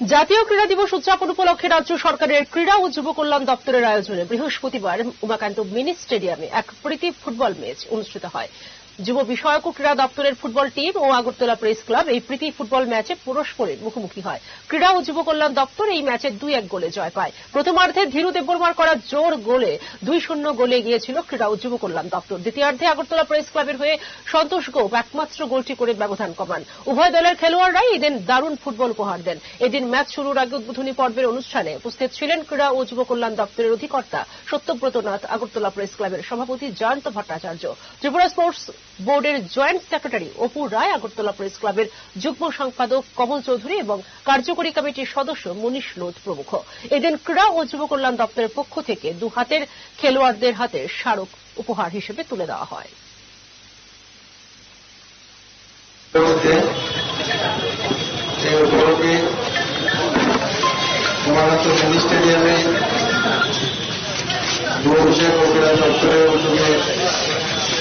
জাতীয় ক্রীড়া দিবস উদযাপন উপলক্ষে রাজ্য সরকারের ক্রীড়া ও যুব কল্যাণ দপ্তরের আয়োজনে বৃহস্পতিবার উমাকান্ত মিনি স্টেডিয়ামে এক প্রীতি ফুটবল ম্যাচ অনুষ্ঠিত হয়। যুব বিষয়ক ও ক্রীড়া দপ্তরের ফুটবল টিম ও আগরতলা প্রেস ক্লাব এই প্রীতি ফুটবল ম্যাচে পরস্পরের মুখোমুখি হয়। ক্রীড়া ও যুব কল্যাণ দপ্তর এই ম্যাচে দুই এক গোলে জয় পায়। প্রথমার্ধে ধীরু দেববর্মার করা জোর গোলে দুই শূন্য গোলে গিয়েছিল ক্রীড়া ও যুব কল্যাণ দপ্তর। দ্বিতীয়ার্ধে আগরতলা প্রেস ক্লাবের হয়ে সন্তোষ গোপ একমাত্র গোলটি করে ব্যবধান কমান। উভয় দলের খেলোয়াড়রাই এদিন দারুণ ফুটবল উপহার দেন। এদিন ম্যাচ শুরুর আগে উদ্বোধনী পর্বের অনুষ্ঠানে উপস্থিত ছিলেন ক্রীড়া ও যুব কল্যাণ দপ্তরের অধিকর্তা সত্যব্রত নাথ, আগরতলা প্রেস ক্লাবের সভাপতি জয়ন্ত ভট্টাচার্য। ত্রিপুরা স্পোর্টস বোর্ডের joint secretary Apu Roy Agartala press ক্লাবের যুগ্ম সম্পাদক কমল চৌধুরী এবং কার্যকরী কমিটির সদস্য মনীষ লোধ প্রমুখ। এদিন ক্রীড়া ও যুব কল্যাণ দপ্তরের পক্ষ থেকে দু হাতের খেলোয়াড়দের হাতে স্মারক উপহার হিসেবে তুলে দেওয়া হয়। স্টেডিয়ামে বিষয়ক ও দপ্তরের উদ্যোগে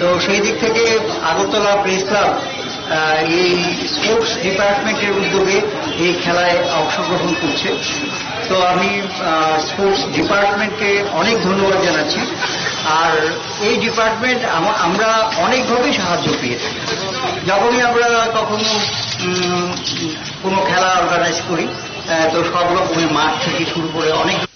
তো সেই দিক থেকে আগরতলা প্রেস ক্লাব এই স্পোর্টস ডিপার্টমেন্টের উদ্যোগে এই খেলায় অংশগ্রহণ করছে। তো আমি স্পোর্টস ডিপার্টমেন্টকে অনেক ধন্যবাদ জানাচ্ছি। আর এই ডিপার্টমেন্ট আম- আমরা অনেকভাবেই সাহায্য পেয়ে থাকি। যখনই আমরা কখনো কোনো খেলা অর্গানাইজ করি তো সব রকমের মাঠ থেকে শুরু